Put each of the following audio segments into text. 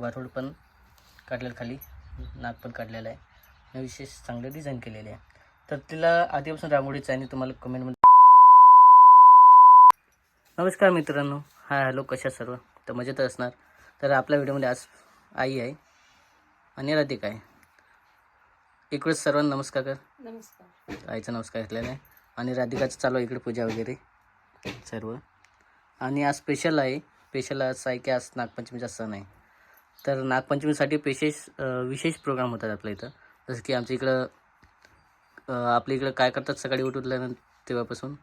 वारोड पण काढलेलं खाली नाक पण काढलेलं आहे. आणि विशेष चांगलं डिझाईन केलेले आहे. तर तिला आधीपासून रांगोळीचं आहे आणि तुम्हाला कमेंटमध्ये नमस्कार मित्रांनो. हाय हॅलो कशा सर्व? तर मजेत असणार. तर आपल्या व्हिडिओमध्ये आज आई आहे आणि राधिका आहे. इकडे सर्वांना नमस्कार कर. नमस्कार. आईचा नमस्कार घेतलेला आहे. आणि राधिकाचं चालू आहे इकडे पूजा वगैरे. सर्व. आणि आज स्पेशल आहे. स्पेशल आज आहे की आज नागपंचमीचा सण आहे. तर नागपंचमीसाठी विशेष विशेष प्रोग्राम होतात आपल्या इथं. जसं की आमच्या इकडं आपल्या इकडं काय करतात सकाळी उठल्यानंतर तेव्हापासून?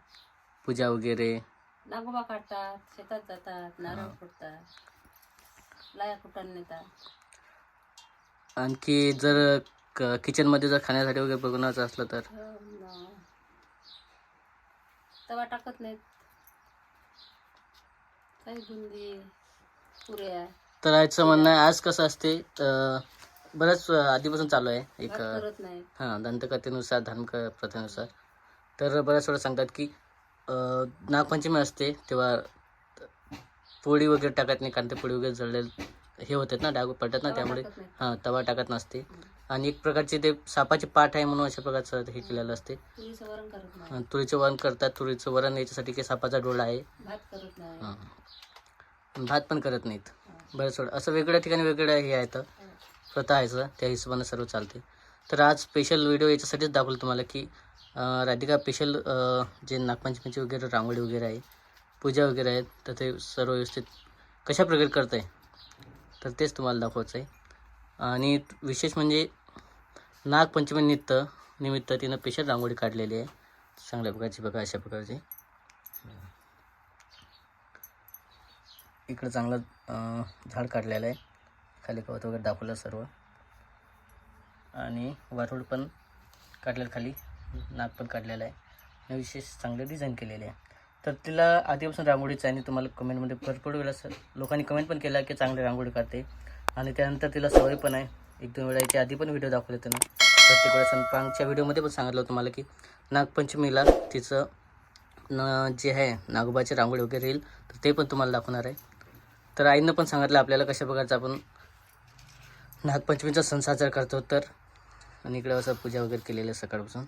पूजा वगैरे? नागोबा काढतात शेतात जातात नारळ फोडतात लाया नेतात. आणखी जर किचनमध्ये जर खाण्यासाठी वगैरे बनवायचं असलं तर? न- तवा टाकत नाहीत. काही बुंदी पुऱ्या. तर आजचं म्हणणं आहे आज कसं असते अं, बरंच आधीपासून चालू आहे. एक हां दंतकथेनुसार धार्मिक प्रथेनुसार तर बऱ्याच वेळा सांगतात की नागपंचमी असते तेव्हा पोळी वगैरे टाकत नाही कारण ते पोळी वगैरे जळलेलं हे होतात ना डाग पडतात ना त्यामुळे. हां तवा टाकत नसते. आणि एक प्रकारचे ते सापाचे पाठ आहे म्हणून अशा प्रकारचं हे केलेलं असते. तुरीचं वरण करतात तुरीचं वरण याच्यासाठी की सापाचा डोळा आहे. हां. भात पण करत नाहीत. बरं सोड. असं वेगळ्या ठिकाणी वेगळं हे आहे तर. प्रथा आहे सर. त्या हिशोबाने सर्व चालते तर आज स्पेशल व्हिडिओ याच्यासाठीच दाखवलं तुम्हाला की राधिका स्पेशल जे नागपंचमीची वगैरे रांगोळी वगैरे आहे पूजा वगैरे आहेत तर ते सर्व व्यवस्थित कशा प्रकारे करत आहे तर तेच तुम्हाला दाखवायचं आहे आणि विशेष म्हणजे नागपंचमी निमित्त निमित्त तिनं स्पेशल रांगोळी काढलेली आहे. चांगल्या प्रकारची बघा अशा प्रकारची. इकडं चांगलं झाड काढलेलं आहे. खाली गवत वगैरे दाखवलं सर्व. आणि वारूड पण काढलेलं खाली. नाक पण काढलेलं आहे. आणि विशेष चांगलं डिझाईन केलेले आहे. तर तिला आधीपासून रांगोळीचं आहे आणि तुम्हाला कमेंटमध्ये भरपूर वेळा लोकांनी कमेंट पण केला की चांगली रांगोळी काढते. आणि त्यानंतर तिला सवय पण आहे. एक दोन वेळा याच्या आधी पण व्हिडिओ दाखवले त्यानं. प्रत्येक वेळेस आणि पांगच्या व्हिडिओमध्ये पण सांगितलं होतं तुम्हाला की नागपंचमीला तिचं न जे आहे नागोबाची रांगोळी वगैरे येईल तर ते पण तुम्हाला दाखवणार आहे. तर आईनं पण सांगितलं आपल्याला कशा प्रकारचं आपण नागपंचमीचा सण साजरा करतो तर. आणि इकडं असं पूजा वगैरे केलेलं आहे सकाळपासून.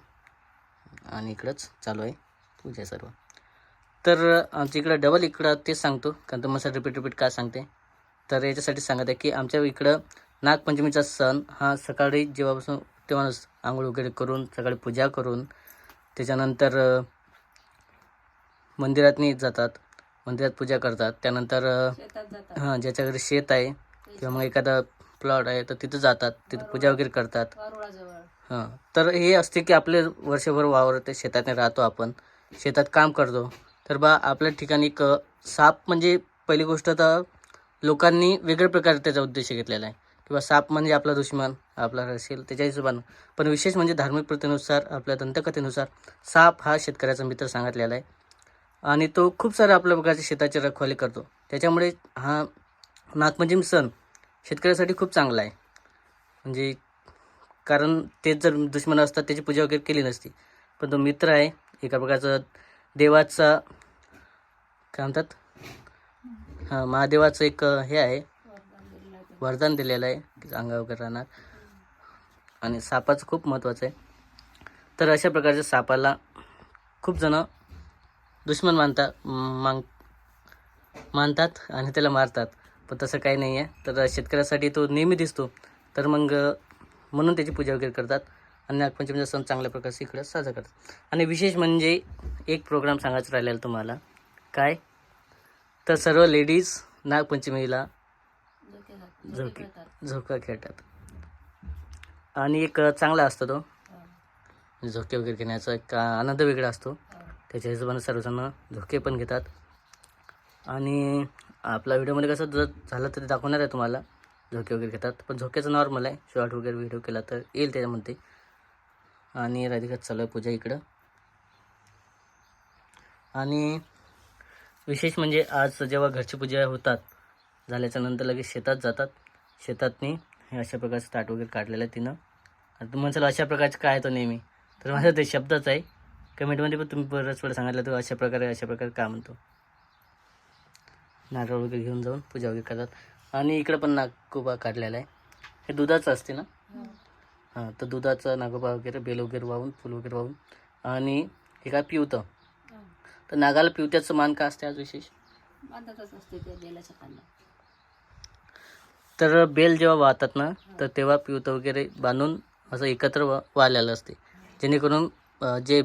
आणि इकडंच चालू आहे पूजा सर्व. तर आमच्या इकडं डबल इकडं तेच सांगतो कारण तुम्हाला रिपीट रिपीट काय सांगते. तर याच्यासाठी सांगत आहे की आमच्या इकडं नागपंचमीचा सण हा सकाळी जेव्हापासून तेव्हाच आंघोळ वगैरे करून सकाळी पूजा करून त्याच्यानंतर मंदिरातनी जातात. मंदिरात पूजा करतात. त्यानंतर हां ज्याच्या घरी शेत आहे किंवा मग एखादा प्लॉट आहे तर तिथं जातात. तिथं पूजा वगैरे करतात. हां तर हे असते की आपले वर्षभर वावर ते शेतात राहतो आपण. शेतात काम करतो. तर बा आपल्या ठिकाणी एक साप म्हणजे पहिली गोष्ट तर लोकांनी वेगळ्या प्रकारे त्याचा उद्देश घेतलेला आहे. किंवा साप म्हणजे आपला दुश्मन आपला असेल त्याच्या हिशोबानं. पण विशेष म्हणजे धार्मिक प्रथेनुसार आपल्या दंतकथेनुसार साप हा शेतकऱ्याचा मित्र सांगितलेला आहे. आणि तो खूप सारा आपल्या प्रकारच्या शेताची रखवाली करतो. त्याच्यामुळे हा नागपंचमी सण शेतकऱ्यासाठी खूप चांगला आहे. म्हणजे कारण तेच जर दुश्मन असतात त्याची पूजा वगैरे केली नसती. पण तो मित्र आहे एका प्रकारचा देवाचा काय म्हणतात? हां महादेवाचं एक हे आहे. वरदान दिलेलं आहे. अंगा वगैरे राहणार. आणि सापाचं खूप महत्त्वाचं आहे. तर अशा प्रकारच्या सापाला खूप जणं दुश्मन मानता मांग मानतात आणि त्याला मारतात. पण तसं काही नाही आहे तर शेतकऱ्यासाठी तो नेहमी दिसतो. तर मग म्हणून त्याची पूजा वगैरे करतात आणि नागपंचमीचा सण चांगल्या प्रकारे इकडं साजरा करतात. आणि विशेष म्हणजे एक प्रोग्राम सांगायचं राहिलेला तुम्हाला. काय? तर सर्व लेडीज नागपंचमीला झोके झोका खेळतात. आणि एक चांगला असतो तो. झोके वगैरे घेण्याचा एक आनंद वेगळा असतो. त्याच्या हिशोबाने सर्वजण झोके पण घेतात. आणि आपला व्हिडिओमध्ये कसं जर झालं तर दाखवणार आहे तुम्हाला. झोके वगैरे घेतात. पण झोक्याचं नॉर्मल आहे. शॉर्ट वगैरे व्हिडिओ केला तर येईल त्याच्यामध्ये. आणि राधिका चालू आहे पूजा इकडं. आणि विशेष म्हणजे आज जेव्हा घरची पूजा होतात झाल्याच्यानंतर लगेच शेतात जातात. शेतातनी हे अशा प्रकारचं ताट वगैरे काढलेलं आहे तिनं. आणि तुम्हाला अशा प्रकारचे काय आहे तो नेहमी? तर माझा ते शब्दच आहे. कमेंटमध्ये पण तुम्ही बरंच वेळा सांगितलं तो अशा प्रकारे अशा प्रकारे का म्हणतो. नारळ वगैरे घेऊन जाऊन पूजा वगैरे करतात. आणि इकडं पण नागोबा काढलेला आहे. हे दुधाचं असते ना? हो. तर दुधाचं नागोबा वगैरे बेल वगैरे वाहून फुल वगैरे वाहून. आणि हे काय पिवतं. तर नागाला पिवत्याचं मान का असते आज विशेष? तर बेल जेव्हा वाहतात ना तर तेव्हा पिवतं वगैरे बांधून असं एकत्र वा वाहलेलं असते. जेणेकरून जे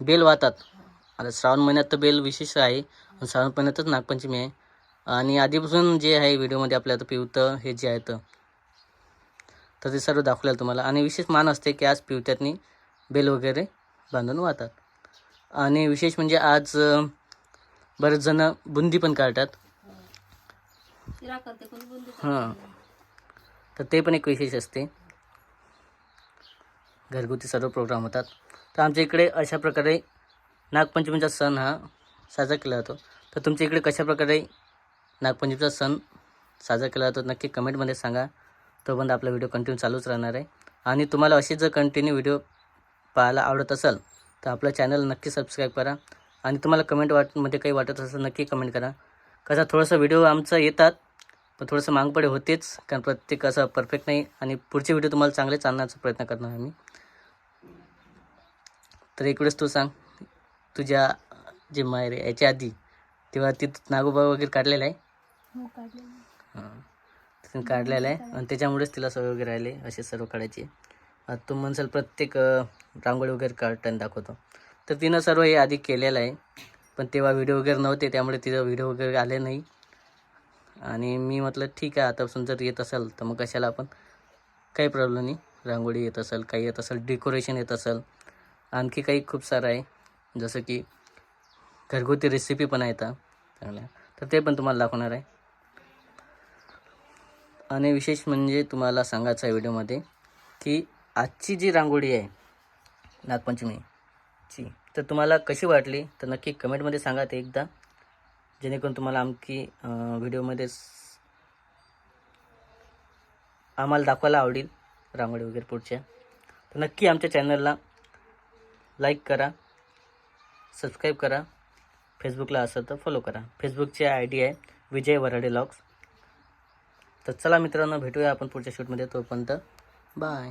बेल वाहतात. आता श्रावण महिन्यात तर बेल विशेष आहे. श्रावण महिन्यातच नागपंचमी आहे. आणि आधीपासून जे आहे व्हिडिओमध्ये आपल्या आता पिवतं हे जे आहे तर. ते सर्व दाखवलेलं तुम्हाला. आणि विशेष मान असते की आज पिवत्यातनी बेल वगैरे बांधून वाहतात. आणि विशेष म्हणजे आज बरेच जण बुंदी पण काढतात. हां. तर ते पण एक विशेष असते. घरगुती सर्व प्रोग्राम होतात. तर आमच्या इकडे अशा प्रकारे नागपंचमीचा सण हा साजरा केला जातो. तर तुमच्या इकडे कशा प्रकारे नागपंचमीचा सण साजरा केला जातो नक्की कमेंटमध्ये सांगा. तोपर्यंत आपला व्हिडिओ कंटिन्यू चालूच राहणार आहे. आणि तुम्हाला असे जर कंटिन्यू व्हिडिओ पाहायला आवडत असेल तर आपलं चॅनल नक्की सबस्क्राईब करा. आणि तुम्हाला कमेंट वाटमध्ये काही वाटत असेल नक्की कमेंट करा. कसा थोडंसं व्हिडिओ आमचं येतात पण थोडंसं मागपडे होतेच कारण प्रत्येक असं परफेक्ट नाही. आणि पुढचे व्हिडिओ तुम्हाला चांगले चालण्याचा प्रयत्न करणार आम्ही तर एक वेळेस तू सांग तुझ्या जे माहेर आहे याच्या आधी तेव्हा ती नागोबा वगैरे काढलेला आहे? हो हां. तिने काढलेलं आहे आणि त्याच्यामुळेच तिला सवय वगैरे राहिले असे सर्व काढायचे. आता तू म्हणसाल प्रत्येक अं, रांगोळी वगैरे काढताना दाखवतो. तर तिनं सर्व हे आधी केलेलं आहे पण तेव्हा व्हिडिओ वगैरे नव्हते त्यामुळे तिचं व्हिडिओ वगैरे आले नाही. आणि मी म्हटलं ठीक आहे आतापासून जर येत असेल तर मग कशाला आपण? काही प्रॉब्लेम नाही रांगोळी येत असेल काही येत असेल डेकोरेशन येत असेल आणखी काही खूप सारं आहे. जसं की घरगुती रेसिपी पण आहेत चांगल्या तर ते पण तुम्हाला दाखवणार आहे. आणि विशेष म्हणजे तुम्हाला सांगायचं आहे व्हिडिओमध्ये की आजची जी रांगोळी आहे नागपंचमीची तर तुम्हाला कशी वाटली? तर नक्की कमेंटमध्ये सांगा ते एकदा. जेणेकरून तुम्हाला आमकी व्हिडिओमध्ये आम्हाला दाखवायला आवडेल रांगोळी वगैरे पुढच्या. तर नक्की आमच्या चॅनलला लाईक करा सबस्क्राईब करा फेसबुकला असेल तर फॉलो करा. फेसबुकची आय डी आहे विजय वराडे लॉक्स. तर चला मित्रांनो भेटूया आपण पुढच्या शूटमध्ये. तोपर्यंत बाय.